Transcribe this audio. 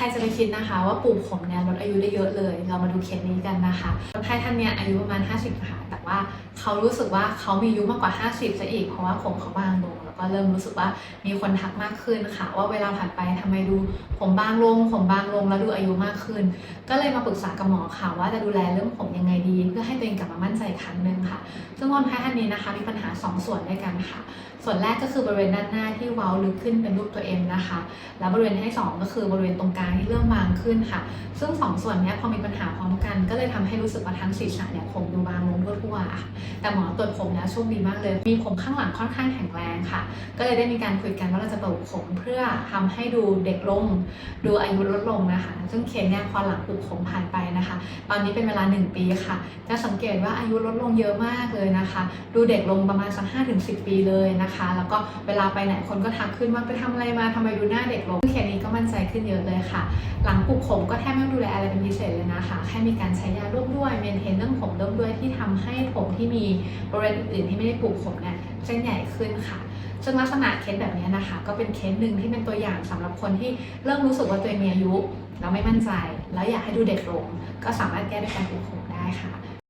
ครจะไปคิดนะคะว่าปลูกผมเนี่ยลดอายุได้เยอะเลย เรามาดูเคสนี้กันนะคะคนไข้ท่านเนี้ยอายุประมาณ 50ค่ะแต่ว่าเขารู้สึกว่าเขามีอายุมากกว่า 50ซะอีกเพราะว่าผมเขาบางลงแล้วก็เริ่มรู้สึกว่ามีคนทักมากขึ้นค่ะ ว่าเวลาผ่านไปทำไมดูผมบางลง ผมบางลงแล้วดูอายุมากขึ้น ก็เลยมาปรึกษากับหมอค่ะว่าจะดูแลเรื่องผมยังไงดี เพื่อให้ตัวเองกลับมามั่น ใจอีกครั้งหนึ่งค่ะ ซึ่งคนไข้ท่านนี้นะคะ มีปัญหา 2 ส่วนด้วยกันค่ะ ส่วนแรกก็คือบริเวณด้านหน้าที่เว้าลึกขึ้นเป็นรูปตัวเอ็มนะคะ แล้วบริเวณที่สองก็คือบริเวณตรงกลางที่เริ่มบางขึ้นค่ะ ซึ่งสองส่วนนี้พอมีปัญหาพร้อมกัน ก็เลยทำให้รู้สึกว่าทั้งศีรษะเนี่ยผมดูบางลงทั่วๆอะแต่หมอตรวจผมแล้วโชคดีมากเลย มีผมข้างหลังค่อนข้างแข็งแรงค่ะ ก็เลยได้มีการคุยกันว่าเราจะปลูกผมเพื่อทำให้ดูเด็กลง ดูอายุลดลงนะคะ ซึ่งเคนเนี่ยพอหลังปลูกผมผ่านไปนะคะ ตอนนี้เป็นเวลา 1 ปีค่ะ จะสังเกตว่าอายุลดลงเยอะมากเลยนะคะ ดูเด็กลงประมาณสัก5ถึง10 ปีเลยนะคะ แล้วก็เวลาไปไหนคนก็ทักขึ้นว่าไปทำอะไรมาทำไมดูหน้าเด็กลงเคสนี้ก็มั่นใจขึ้นเยอะเลยค่ะ หลังปลูกผมก็แทบไม่ต้องดูแลอะไรเป็นพิเศษเลยนะคะ แค่มีการใช้ยาร่วมด้วยเมนเทนเรื่องผมร่วมด้วยที่ทำให้ผม ที่มีบริเวณอื่นที่ไม่ได้ปลูกผมเนี่ยเส้นใหญ่ขึ้นค่ะ ซึ่งลักษณะเคสแบบนี้นะคะ ก็เป็นเคสหนึ่งที่เป็นตัวอย่างสำหรับคนที่เริ่มรู้สึกว่าตัวเองมีอายุ แล้วไม่มั่นใจ แล้วอยากให้ดูเด็กลง ก็สามารถแก้ด้วยการปลูกผมได้ค่ะ